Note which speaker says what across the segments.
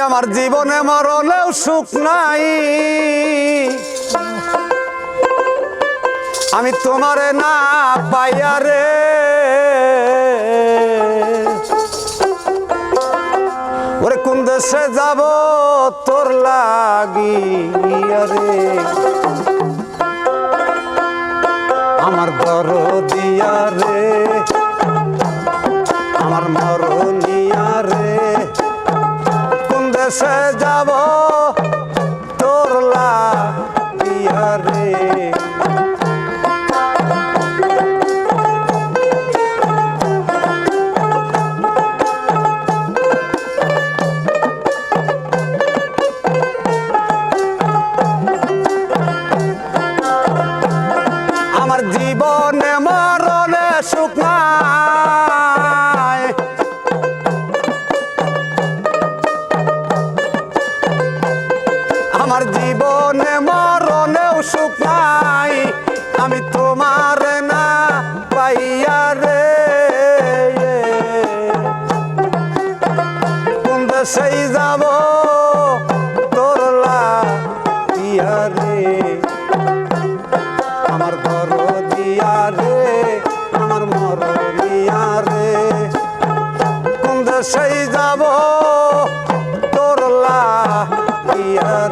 Speaker 1: আমার জীবনে মরলেও সুখ নাই। আমি তোমারে না পাইয়া রে। ওরে কোন দেশে যাব তোর লাগিয়া রে? আমার ঘর দিয়া রে। আমার রে কোন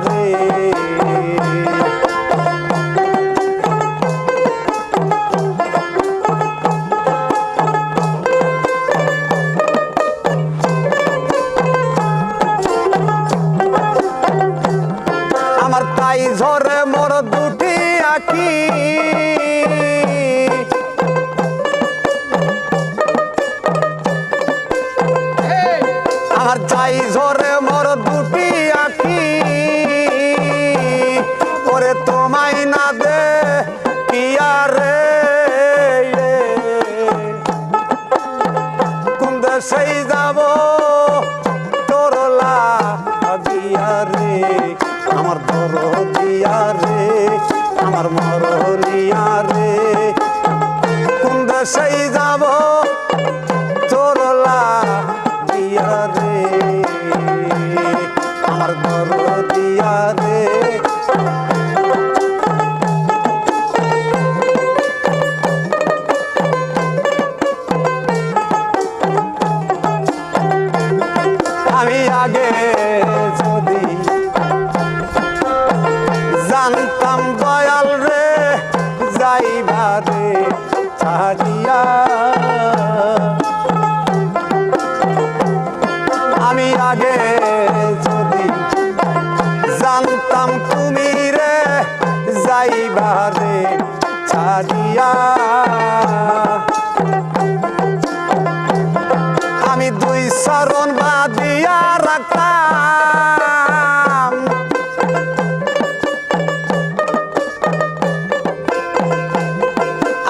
Speaker 1: রে আমি আগে যদি জানতাম দয়াল রে যাইবারে ছাড়িয়া। আমি আগে যদি জানতাম তুমি রে যাইবারে ছাড়িয়া। আমি দুই শরণ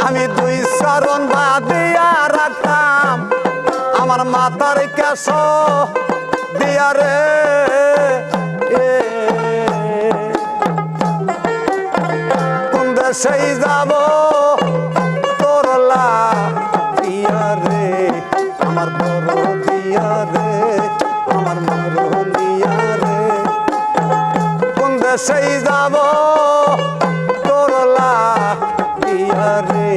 Speaker 1: আমি দুই শরণ বাদিয়া রাখতাম। আমার মাতার কেশ দিয়া রে। কোন দেশেই যাব কোন যাব তোর লাগিয়া রে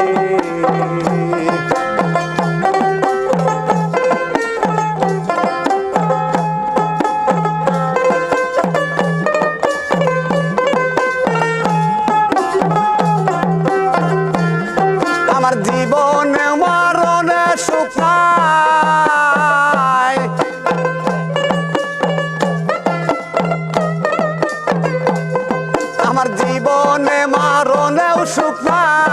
Speaker 1: আমার জীবনে মরণে সুখ মারণেও সুখ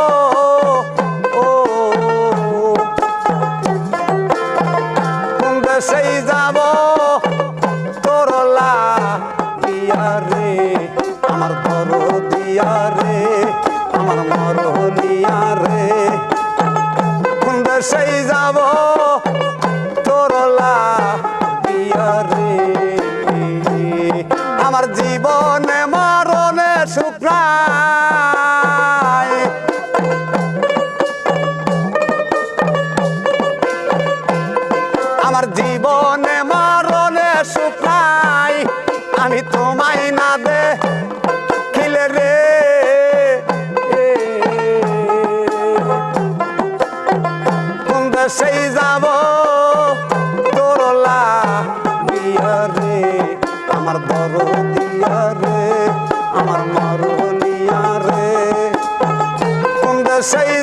Speaker 1: আমার জীবনে মরণে শুক্রায়। আমার জীবনে মরণে শুক্রাই আমি তোমায় না দে দেশেই যাব কোন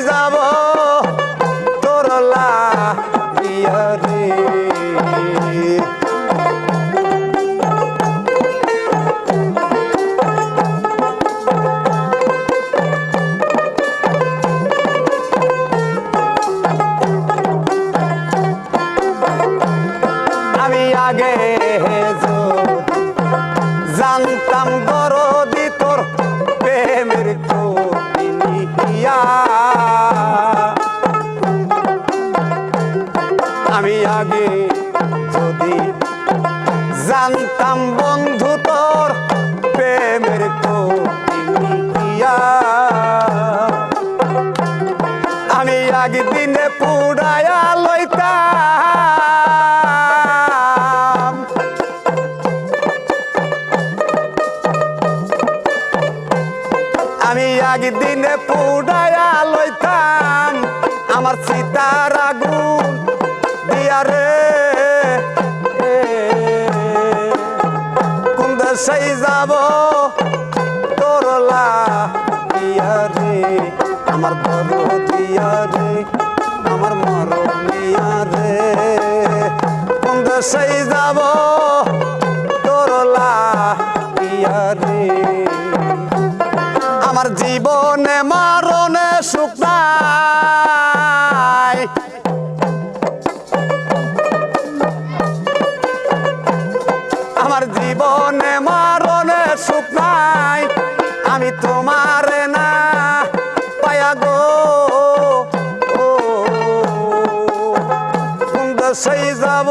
Speaker 1: আগে যদি জানতাম বন্ধু তোর প্রেমের আমি একদিনে পুড়ায়া লইতাম। আমি একদিনে পুড়ায়া লইতাম। আমার সীতার আগুন দিয়া রে। কোন দেশেই যাব? তোরলা দিয়া রে। আমার বড় দিয়া রে। আমার মরমিয়া রে। কোন দেশেই যাব? দেশেই যাব।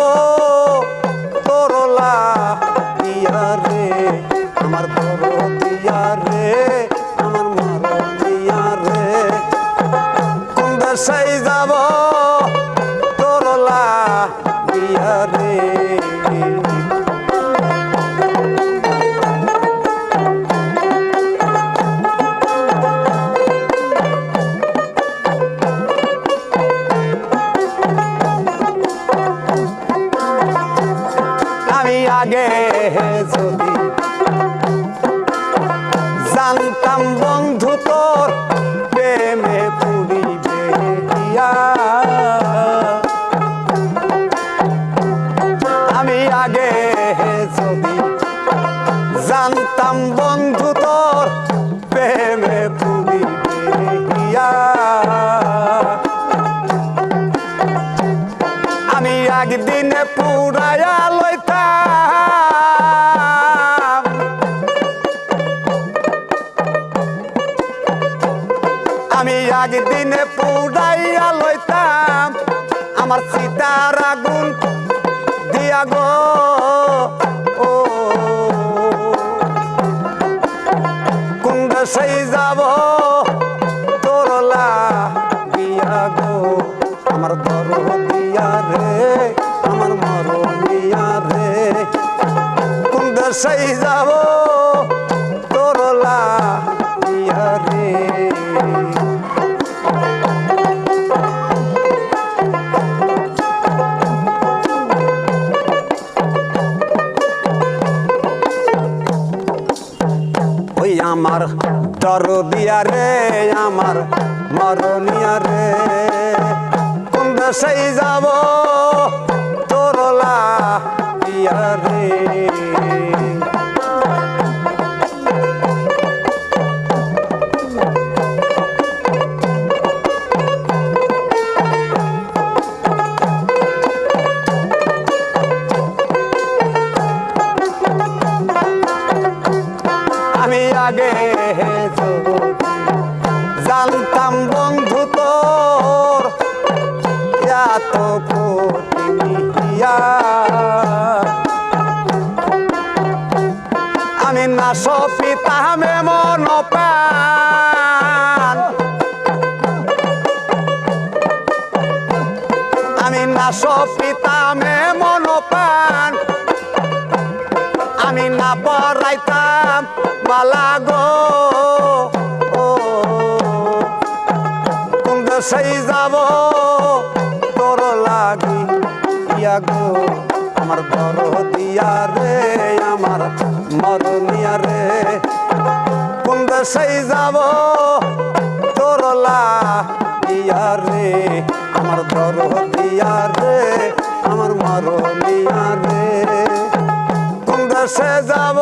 Speaker 1: আমি একদিনে পুরাইয়া লইতাম। আমার সীতার আগুন দিয়া গো। ও। কুন্দ সেই যাব তোরলা দিয়া গো। আমার বড় দিয়া রে, আমার মর দিয়া রে। কুন্দ সেই যাব আমার বিয়ারে আমার মরনিয়া রে সেই যাব তোরলা দিয়া রে সপিতামে মন প্রাণ আমি না পড়াইতাম বালা গো। ও, কোন দেশেই যাব তোর লাগি ইয়া গো। আমার বড় দিয়া রে আমার মরনিয়া রে। কোন দেশেই যাব তোর লাগিয়া রে। আমার বড় দিয়া দেশে যাব